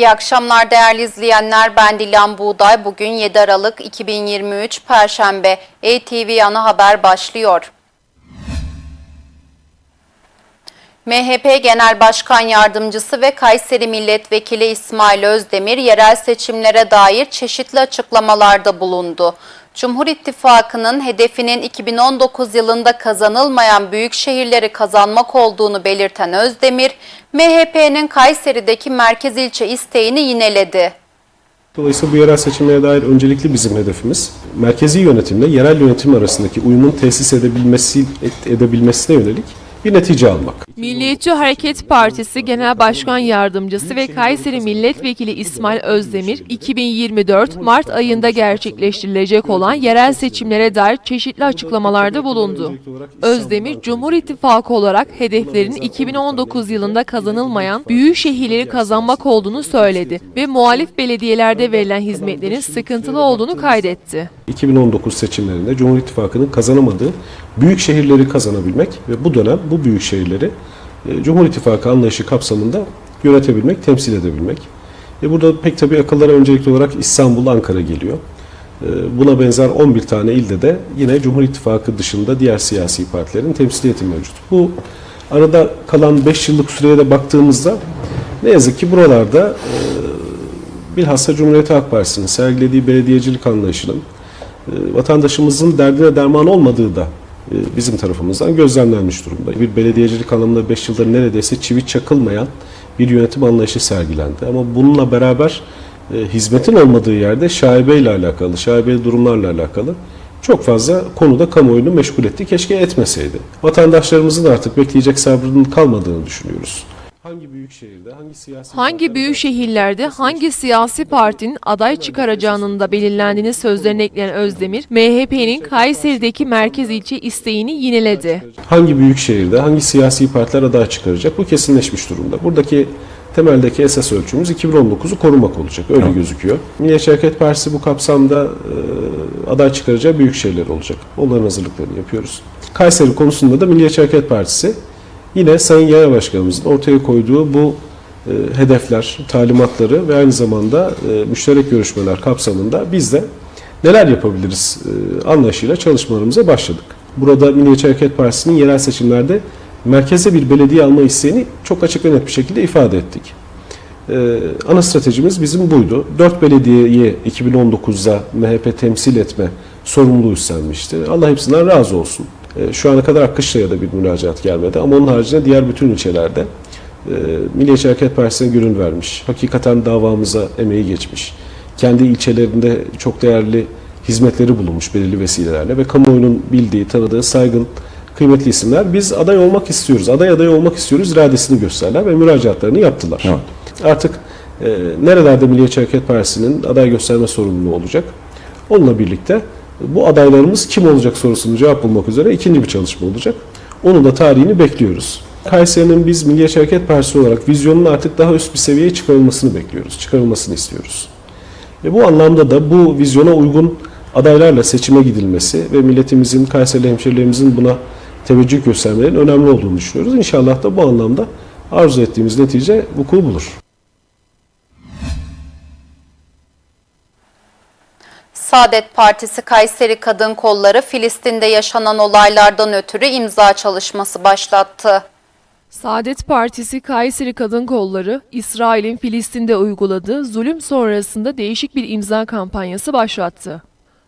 İyi akşamlar değerli izleyenler. Ben Dilan Buğday. Bugün 7 Aralık 2023 Perşembe. ATV Ana Haber başlıyor. MHP Genel Başkan Yardımcısı ve Kayseri Milletvekili İsmail Özdemir yerel seçimlere dair çeşitli açıklamalarda bulundu. Cumhur İttifakı'nın hedefinin 2019 yılında kazanılmayan büyük şehirleri kazanmak olduğunu belirten Özdemir, MHP'nin Kayseri'deki merkez ilçe isteğini yineledi. Dolayısıyla bu yerel seçimlere dair öncelikli bizim hedefimiz merkezi yönetimle yerel yönetim arasındaki uyumun tesis edebilmesi edebilmesine yönelik bir netice almak. Milliyetçi Hareket Partisi Genel Başkan Yardımcısı ve Kayseri Milletvekili İsmail Özdemir, 2024 Mart ayında gerçekleştirilecek olan yerel seçimlere dair çeşitli açıklamalarda bulundu. Özdemir, Cumhur İttifakı olarak hedeflerin 2019 yılında kazanılmayan büyük şehirleri kazanmak olduğunu söyledi ve muhalif belediyelerde verilen hizmetlerin sıkıntılı olduğunu kaydetti. 2019 seçimlerinde Cumhur İttifakı'nın kazanamadığı büyük şehirleri kazanabilmek ve bu dönem bu büyük şehirleri e, Cumhur İttifakı anlayışı kapsamında yönetebilmek, temsil edebilmek. E burada pek tabii akıllara öncelikli olarak İstanbul, Ankara geliyor. E, Buna benzer 11 tane ilde de yine Cumhur İttifakı dışında diğer siyasi partilerin temsiliyeti mevcut. Bu arada kalan 5 yıllık süreye de baktığımızda ne yazık ki buralarda e, bilhassa Cumhuriyet Halk Partisi'nin sergilediği belediyecilik anlayışının vatandaşımızın derdine derman olmadığı da bizim tarafımızdan gözlemlenmiş durumda. Bir belediyecilik anlamında 5 yıldır neredeyse çivi çakılmayan bir yönetim anlayışı sergilendi. Ama bununla beraber e, hizmetin olmadığı yerde şaibeyle alakalı, şaibeli durumlarla alakalı çok fazla konuda kamuoyunu meşgul etti. Keşke etmeseydi. Vatandaşlarımızın artık bekleyecek sabrının kalmadığını düşünüyoruz. Hangi büyük şehirde, hangi siyasi Hangi büyük şehirlerde hangi siyasi partinin aday çıkaracağının da belirlendiğini sözlerine ekleyen Özdemir, MHP'nin Kayseri'deki merkez ilçe isteğini yineledi. hangi büyük şehirde hangi siyasi partiler aday çıkaracak bu kesinleşmiş durumda. Buradaki temeldeki esas ölçümüz 2019'u korumak olacak. Öyle gözüküyor. Milliyetçi Hareket Partisi bu kapsamda e, aday çıkaracağı büyük şehirler olacak. Onların hazırlıklarını yapıyoruz. Kayseri konusunda da Milliyetçi Hareket Partisi yine Sayın Genel Başkanımızın ortaya koyduğu bu e, hedefler, talimatları ve aynı zamanda e, müşterek görüşmeler kapsamında biz de neler yapabiliriz e, anlayışıyla çalışmalarımıza başladık. Burada Milliyetçi Hareket Partisi'nin yerel seçimlerde merkeze bir belediye alma isteğini çok açık ve net bir şekilde ifade ettik. Ee, ana stratejimiz bizim buydu. Dört belediyeyi 2019'da MHP temsil etme sorumluluğu üstlenmişti. Allah hepsinden razı olsun. Ee, şu ana kadar Akkışla'ya da bir müracaat gelmedi ama onun haricinde diğer bütün ilçelerde e, Milliyetçi Hareket Partisi'ne gönül vermiş. Hakikaten davamıza emeği geçmiş. Kendi ilçelerinde çok değerli hizmetleri bulunmuş belirli vesilelerle ve kamuoyunun bildiği, tanıdığı, saygın, kıymetli isimler. Biz aday olmak istiyoruz, aday aday olmak istiyoruz iradesini gösterdiler ve müracaatlarını yaptılar. Artık e, nerelerde Milliyetçi Hareket Partisi'nin aday gösterme sorumluluğu olacak? Onunla birlikte bu adaylarımız kim olacak sorusunu cevap bulmak üzere ikinci bir çalışma olacak. Onun da tarihini bekliyoruz. Kayseri'nin biz Milliyetçi Hareket Partisi olarak vizyonun artık daha üst bir seviyeye çıkarılmasını bekliyoruz, çıkarılmasını istiyoruz. Ve bu anlamda da bu vizyona uygun adaylarla seçime gidilmesi ve milletimizin, Kayserili hemşerilerimizin buna teveccüh göstermelerinin önemli olduğunu düşünüyoruz. İnşallah da bu anlamda arzu ettiğimiz netice vuku bulur. Saadet Partisi Kayseri Kadın Kolları Filistin'de yaşanan olaylardan ötürü imza çalışması başlattı. Saadet Partisi Kayseri Kadın Kolları, İsrail'in Filistin'de uyguladığı zulüm sonrasında değişik bir imza kampanyası başlattı.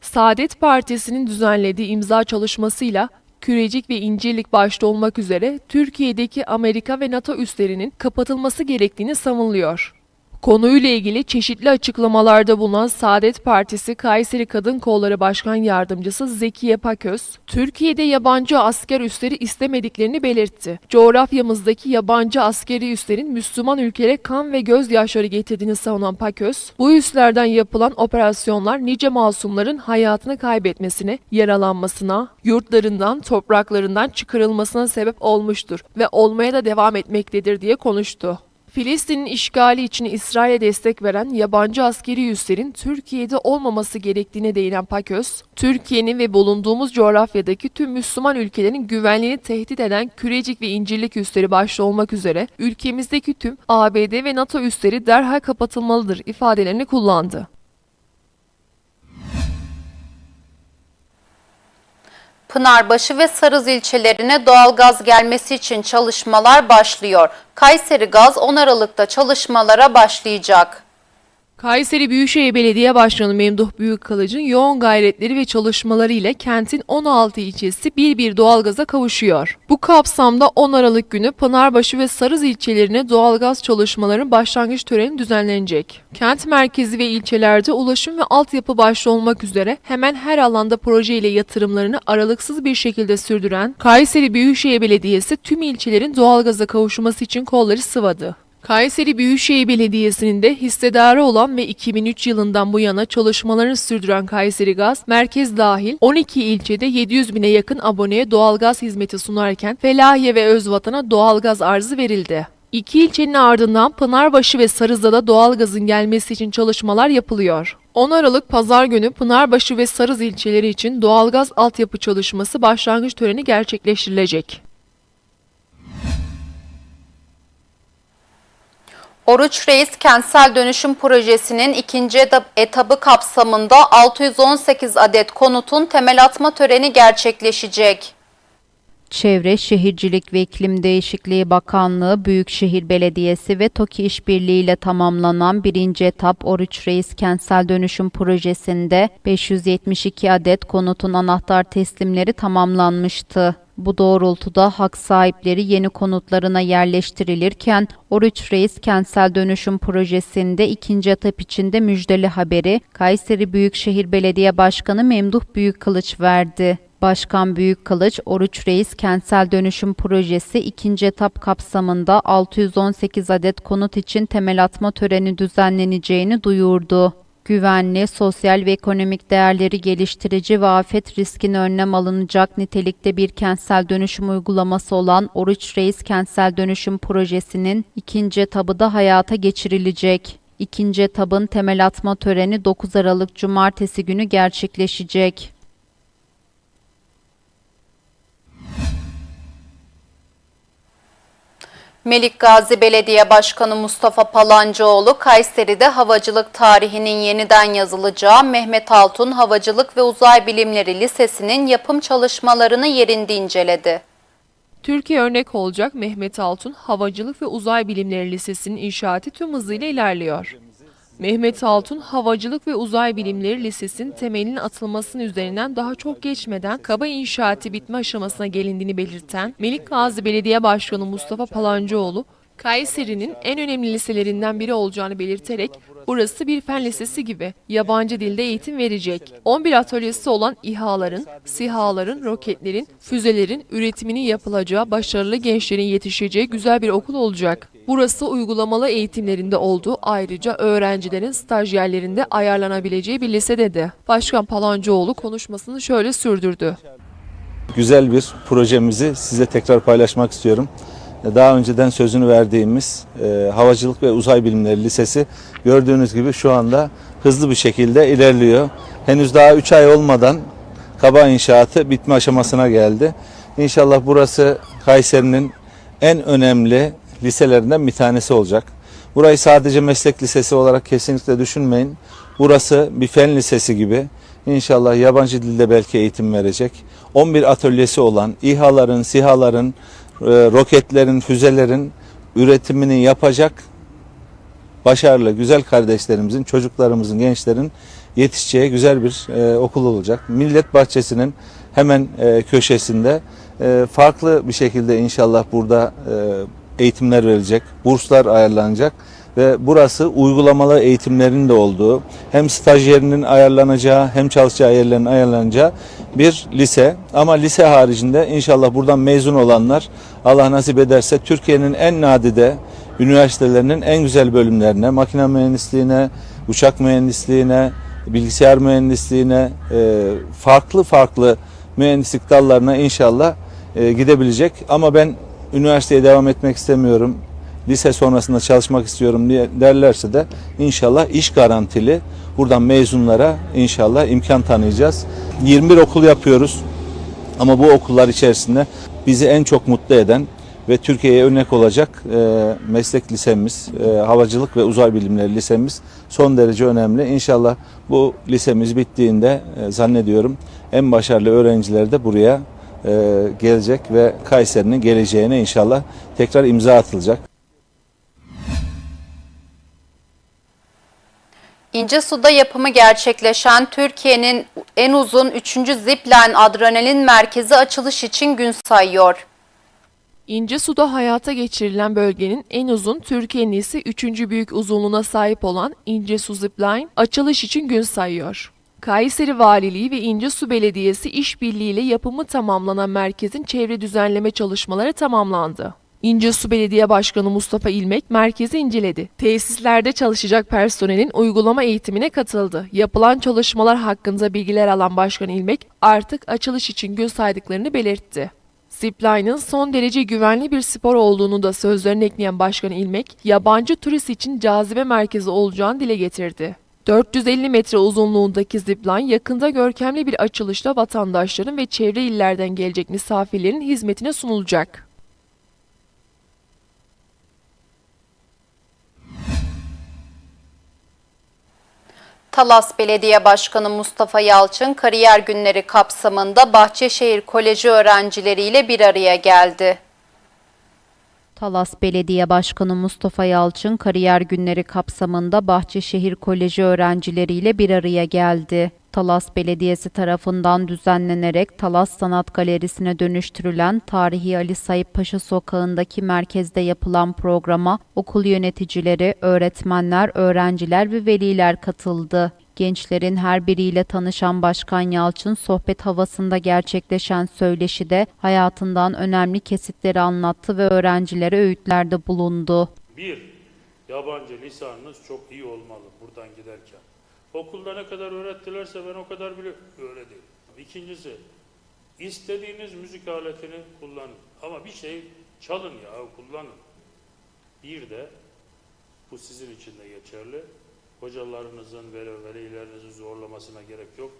Saadet Partisi'nin düzenlediği imza çalışmasıyla Kürecik ve İncirlik başta olmak üzere Türkiye'deki Amerika ve NATO üslerinin kapatılması gerektiğini savunuyor. Konuyla ilgili çeşitli açıklamalarda bulunan Saadet Partisi Kayseri Kadın Kolları Başkan Yardımcısı Zekiye Paköz, Türkiye'de yabancı asker üsleri istemediklerini belirtti. Coğrafyamızdaki yabancı askeri üslerin Müslüman ülkelere kan ve gözyaşları getirdiğini savunan Paköz, bu üslerden yapılan operasyonlar nice masumların hayatını kaybetmesine, yaralanmasına, yurtlarından, topraklarından çıkarılmasına sebep olmuştur ve olmaya da devam etmektedir diye konuştu. Filistin'in işgali için İsrail'e destek veren yabancı askeri üslerin Türkiye'de olmaması gerektiğine değinen Paköz, Türkiye'nin ve bulunduğumuz coğrafyadaki tüm Müslüman ülkelerin güvenliğini tehdit eden Kürecik ve İncirlik üsleri başta olmak üzere ülkemizdeki tüm ABD ve NATO üsleri derhal kapatılmalıdır ifadelerini kullandı. Pınarbaşı ve Sarız ilçelerine doğalgaz gelmesi için çalışmalar başlıyor. Kayseri Gaz 10 Aralık'ta çalışmalara başlayacak. Kayseri Büyükşehir Belediye Başkanı Memduh Büyükkılıç'ın yoğun gayretleri ve çalışmaları ile kentin 16 ilçesi bir bir doğalgaza kavuşuyor. Bu kapsamda 10 Aralık günü Pınarbaşı ve Sarız ilçelerine doğalgaz çalışmalarının başlangıç töreni düzenlenecek. Kent merkezi ve ilçelerde ulaşım ve altyapı başta olmak üzere hemen her alanda proje ile yatırımlarını aralıksız bir şekilde sürdüren Kayseri Büyükşehir Belediyesi tüm ilçelerin doğalgaza kavuşması için kolları sıvadı. Kayseri Büyükşehir Belediyesi'nin de hissedarı olan ve 2003 yılından bu yana çalışmalarını sürdüren Kayseri Gaz, merkez dahil 12 ilçede 700 bine yakın aboneye doğalgaz hizmeti sunarken Felahiye ve Özvatan'a doğalgaz arzı verildi. İki ilçenin ardından Pınarbaşı ve Sarız'da da doğalgazın gelmesi için çalışmalar yapılıyor. 10 Aralık Pazar günü Pınarbaşı ve Sarız ilçeleri için doğalgaz altyapı çalışması başlangıç töreni gerçekleştirilecek. Oruç Reis Kentsel Dönüşüm Projesi'nin ikinci eta- etabı kapsamında 618 adet konutun temel atma töreni gerçekleşecek. Çevre, Şehircilik ve İklim Değişikliği Bakanlığı, Büyükşehir Belediyesi ve TOKİ işbirliği ile tamamlanan birinci etap Oruç Reis Kentsel Dönüşüm Projesi'nde 572 adet konutun anahtar teslimleri tamamlanmıştı. Bu doğrultuda hak sahipleri yeni konutlarına yerleştirilirken Oruç Reis Kentsel Dönüşüm Projesi'nde ikinci etap içinde müjdeli haberi Kayseri Büyükşehir Belediye Başkanı Memduh Büyükkılıç verdi. Başkan Büyükkılıç, Oruç Reis Kentsel Dönüşüm Projesi ikinci etap kapsamında 618 adet konut için temel atma töreni düzenleneceğini duyurdu. Güvenli, sosyal ve ekonomik değerleri geliştirici ve afet riskine önlem alınacak nitelikte bir kentsel dönüşüm uygulaması olan Oruç Reis Kentsel Dönüşüm Projesi'nin ikinci etabı da hayata geçirilecek. İkinci etabın temel atma töreni 9 Aralık Cumartesi günü gerçekleşecek. Melik Gazi Belediye Başkanı Mustafa Palancıoğlu, Kayseri'de havacılık tarihinin yeniden yazılacağı Mehmet Altun Havacılık ve Uzay Bilimleri Lisesi'nin yapım çalışmalarını yerinde inceledi. Türkiye örnek olacak Mehmet Altun Havacılık ve Uzay Bilimleri Lisesi'nin inşaatı tüm hızıyla ilerliyor. Mehmet Altun Havacılık ve Uzay Bilimleri Lisesi'nin temelinin atılmasının üzerinden daha çok geçmeden kaba inşaatı bitme aşamasına gelindiğini belirten Melik Gazi Belediye Başkanı Mustafa Palancıoğlu, Kayseri'nin en önemli liselerinden biri olacağını belirterek burası bir fen lisesi gibi yabancı dilde eğitim verecek. 11 atölyesi olan İHA'ların, SİHA'ların, roketlerin, füzelerin üretiminin yapılacağı, başarılı gençlerin yetişeceği güzel bir okul olacak. Burası uygulamalı eğitimlerinde olduğu ayrıca öğrencilerin stajyerlerinde ayarlanabileceği bir lise dedi. Başkan Palancıoğlu konuşmasını şöyle sürdürdü. güzel bir projemizi size tekrar paylaşmak istiyorum. Daha önceden sözünü verdiğimiz e, Havacılık ve Uzay Bilimleri Lisesi gördüğünüz gibi şu anda hızlı bir şekilde ilerliyor. Henüz daha 3 ay olmadan kaba inşaatı bitme aşamasına geldi. İnşallah burası Kayseri'nin en önemli liselerinden bir tanesi olacak. Burayı sadece meslek lisesi olarak kesinlikle düşünmeyin. Burası bir fen lisesi gibi. İnşallah yabancı dilde belki eğitim verecek. 11 atölyesi olan İHA'ların, SİHA'ların, e, roketlerin, füzelerin üretimini yapacak başarılı, güzel kardeşlerimizin, çocuklarımızın, gençlerin yetişeceği güzel bir e, okul olacak. Millet Bahçesi'nin hemen e, köşesinde e, farklı bir şekilde inşallah burada e, eğitimler verilecek, burslar ayarlanacak ve burası uygulamalı eğitimlerin de olduğu, hem stajyerinin ayarlanacağı hem çalışacağı yerlerin ayarlanacağı bir lise. Ama lise haricinde inşallah buradan mezun olanlar Allah nasip ederse Türkiye'nin en nadide üniversitelerinin en güzel bölümlerine, makine mühendisliğine, uçak mühendisliğine, bilgisayar mühendisliğine, e, farklı farklı mühendislik dallarına inşallah e, gidebilecek. Ama ben üniversiteye devam etmek istemiyorum. lise sonrasında çalışmak istiyorum diye derlerse de inşallah iş garantili buradan mezunlara inşallah imkan tanıyacağız. 21 okul yapıyoruz. Ama bu okullar içerisinde bizi en çok mutlu eden ve Türkiye'ye örnek olacak e, meslek lisemiz, e, havacılık ve uzay bilimleri lisemiz son derece önemli. İnşallah bu lisemiz bittiğinde e, zannediyorum en başarılı öğrenciler de buraya e, gelecek ve Kayseri'nin geleceğine inşallah tekrar imza atılacak. İncesu'da yapımı gerçekleşen Türkiye'nin en uzun 3. Zipline Adrenalin Merkezi açılış için gün sayıyor. İncesu'da hayata geçirilen bölgenin en uzun Türkiye'nin ise 3. büyük uzunluğuna sahip olan İncesu Zipline açılış için gün sayıyor. Kayseri Valiliği ve İncesu Belediyesi işbirliğiyle yapımı tamamlanan merkezin çevre düzenleme çalışmaları tamamlandı. İncesu Belediye Başkanı Mustafa İlmek merkezi inceledi. Tesislerde çalışacak personelin uygulama eğitimine katıldı. Yapılan çalışmalar hakkında bilgiler alan Başkan İlmek artık açılış için gün saydıklarını belirtti. Zipline'ın son derece güvenli bir spor olduğunu da sözlerine ekleyen Başkan İlmek, yabancı turist için cazibe merkezi olacağını dile getirdi. 450 metre uzunluğundaki zipline yakında görkemli bir açılışla vatandaşların ve çevre illerden gelecek misafirlerin hizmetine sunulacak. Talas Belediye Başkanı Mustafa Yalçın kariyer günleri kapsamında Bahçeşehir Koleji öğrencileriyle bir araya geldi. Talas Belediye Başkanı Mustafa Yalçın kariyer günleri kapsamında Bahçeşehir Koleji öğrencileriyle bir araya geldi. Talas Belediyesi tarafından düzenlenerek Talas Sanat Galerisi'ne dönüştürülen Tarihi Ali Sayıp Paşa Sokağı'ndaki merkezde yapılan programa okul yöneticileri, öğretmenler, öğrenciler ve veliler katıldı. Gençlerin her biriyle tanışan Başkan Yalçın sohbet havasında gerçekleşen söyleşide hayatından önemli kesitleri anlattı ve öğrencilere öğütlerde bulundu. Bir, yabancı lisanınız çok iyi olmalı buradan giderken. Okulda ne kadar öğrettilerse ben o kadar bile öyle değil. İkincisi, istediğiniz müzik aletini kullanın. Ama bir şey çalın ya, kullanın. Bir de, bu sizin için de geçerli, hocalarınızın ve velilerinizin zorlamasına gerek yok.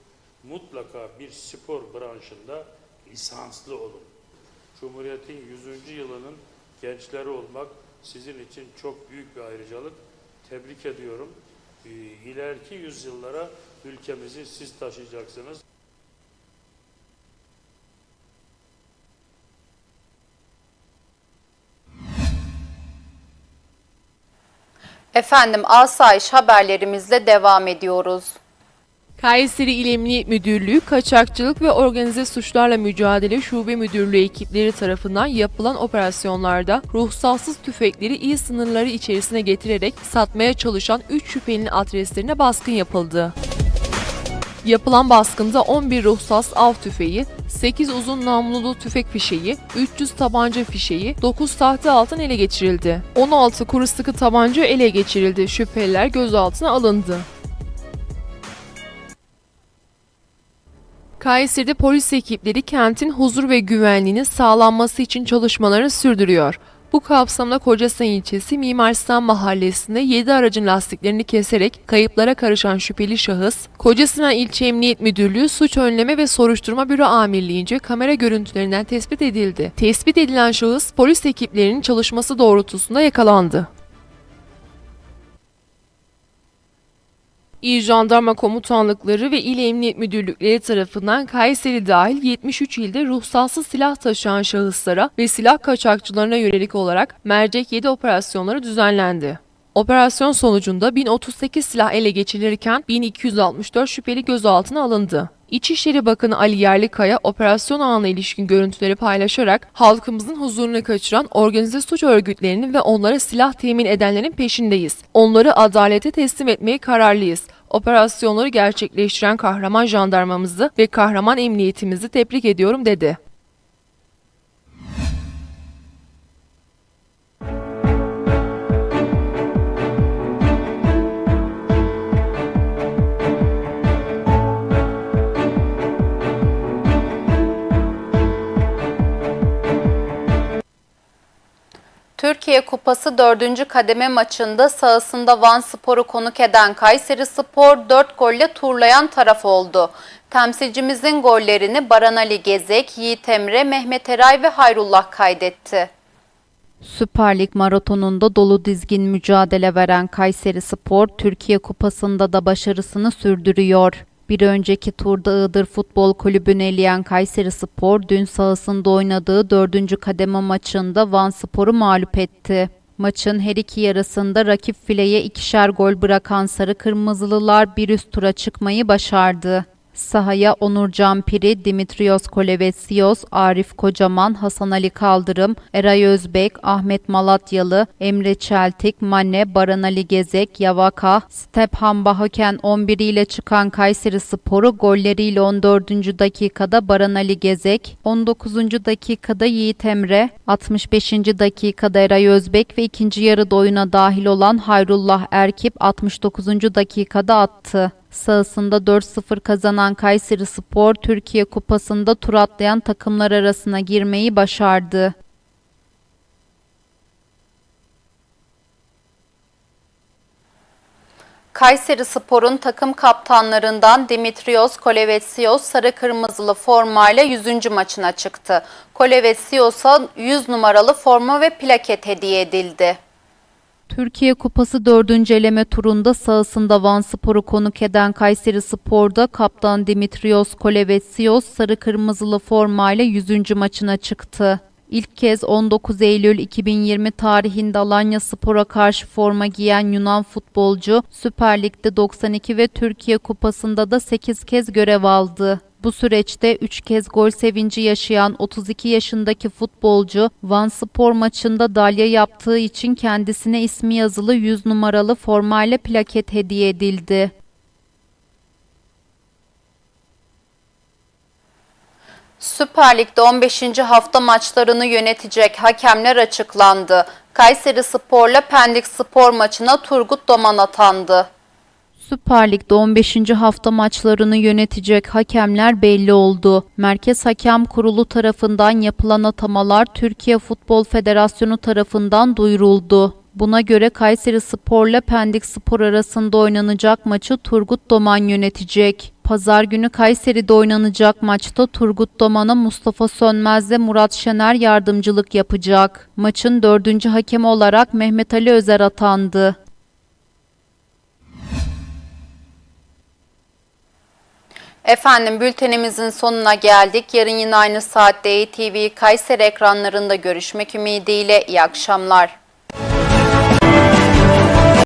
Mutlaka bir spor branşında lisanslı olun. Cumhuriyet'in 100. yılının gençleri olmak sizin için çok büyük bir ayrıcalık. Tebrik ediyorum. Ee, İleriki yüzyıllara ülkemizi siz taşıyacaksınız. Efendim asayiş haberlerimizle devam ediyoruz. Kayseri İl Emniyet Müdürlüğü Kaçakçılık ve Organize Suçlarla Mücadele Şube Müdürlüğü ekipleri tarafından yapılan operasyonlarda ruhsatsız tüfekleri il sınırları içerisine getirerek satmaya çalışan 3 şüphelinin adreslerine baskın yapıldı. Yapılan baskında 11 ruhsats av tüfeği, 8 uzun namlulu tüfek fişeği, 300 tabanca fişeği, 9 tahta altın ele geçirildi. 16 kuru sıkı tabanca ele geçirildi. Şüpheliler gözaltına alındı. Kayseri'de polis ekipleri kentin huzur ve güvenliğinin sağlanması için çalışmalarını sürdürüyor. Bu kapsamda Kocasinan ilçesi Mimar Sinan Mahallesi'nde 7 aracın lastiklerini keserek kayıplara karışan şüpheli şahıs, Kocasinan İlçe Emniyet Müdürlüğü Suç Önleme ve Soruşturma Büro Amirliğince kamera görüntülerinden tespit edildi. Tespit edilen şahıs polis ekiplerinin çalışması doğrultusunda yakalandı. İl Jandarma Komutanlıkları ve İl Emniyet Müdürlükleri tarafından Kayseri dahil 73 ilde ruhsatsız silah taşıyan şahıslara ve silah kaçakçılarına yönelik olarak mercek 7 operasyonları düzenlendi. Operasyon sonucunda 1038 silah ele geçirilirken 1264 şüpheli gözaltına alındı. İçişleri Bakanı Ali Yerlikaya operasyon anına ilişkin görüntüleri paylaşarak halkımızın huzurunu kaçıran organize suç örgütlerinin ve onlara silah temin edenlerin peşindeyiz. Onları adalete teslim etmeye kararlıyız. Operasyonları gerçekleştiren kahraman jandarmamızı ve kahraman emniyetimizi tebrik ediyorum dedi. Türkiye Kupası 4. kademe maçında sahasında Van Spor'u konuk eden Kayseri Spor 4 golle turlayan taraf oldu. Temsilcimizin gollerini Baran Ali Gezek, Yiğit Emre, Mehmet Eray ve Hayrullah kaydetti. Süper Lig maratonunda dolu dizgin mücadele veren Kayseri Spor, Türkiye Kupası'nda da başarısını sürdürüyor. Bir önceki turda Iğdır Futbol Kulübü'nü eleyen Kayseri Spor, dün sahasında oynadığı dördüncü kademe maçında Van Spor'u mağlup etti. Maçın her iki yarısında rakip fileye ikişer gol bırakan Sarı Kırmızılılar bir üst tura çıkmayı başardı. Sahaya Onurcan Piri, Dimitrios Kolevetsios, Arif Kocaman, Hasan Ali Kaldırım, Eray Özbek, Ahmet Malatyalı, Emre Çeltik, Mane, Baran Ali Gezek, Yavaka, Stephan Bahoken 11 ile çıkan Kayseri Sporu golleriyle 14. dakikada Baran Ali Gezek, 19. dakikada Yiğit Emre, 65. dakikada Eray Özbek ve ikinci yarıda oyuna dahil olan Hayrullah Erkip 69. dakikada attı. Sahasında 4-0 kazanan Kayseri Spor, Türkiye Kupası'nda tur atlayan takımlar arasına girmeyi başardı. Kayseri Spor'un takım kaptanlarından Dimitrios Kolevetsios sarı kırmızılı formayla 100. maçına çıktı. Kolevetsios'a 100 numaralı forma ve plaket hediye edildi. Türkiye Kupası 4. eleme turunda sahasında Van Spor'u konuk eden Kayseri Spor'da kaptan Dimitrios Kolevetsios sarı kırmızılı formayla 100. maçına çıktı. İlk kez 19 Eylül 2020 tarihinde Alanya Spor'a karşı forma giyen Yunan futbolcu Süper Lig'de 92 ve Türkiye Kupası'nda da 8 kez görev aldı. Bu süreçte 3 kez gol sevinci yaşayan 32 yaşındaki futbolcu Van Spor maçında dalya yaptığı için kendisine ismi yazılı 100 numaralı formayla plaket hediye edildi. Süper Lig'de 15. hafta maçlarını yönetecek hakemler açıklandı. Kayseri Spor'la Pendik Spor maçına Turgut Doman atandı. Süper Lig'de 15. hafta maçlarını yönetecek hakemler belli oldu. Merkez Hakem Kurulu tarafından yapılan atamalar Türkiye Futbol Federasyonu tarafından duyuruldu. Buna göre Kayseri Spor'la Pendik Spor arasında oynanacak maçı Turgut Doman yönetecek. Pazar günü Kayseri'de oynanacak maçta Turgut Doman'a Mustafa Sönmez ve Murat Şener yardımcılık yapacak. Maçın dördüncü hakemi olarak Mehmet Ali Özer atandı. Efendim bültenimizin sonuna geldik. Yarın yine aynı saatte ATV Kayseri ekranlarında görüşmek ümidiyle iyi akşamlar.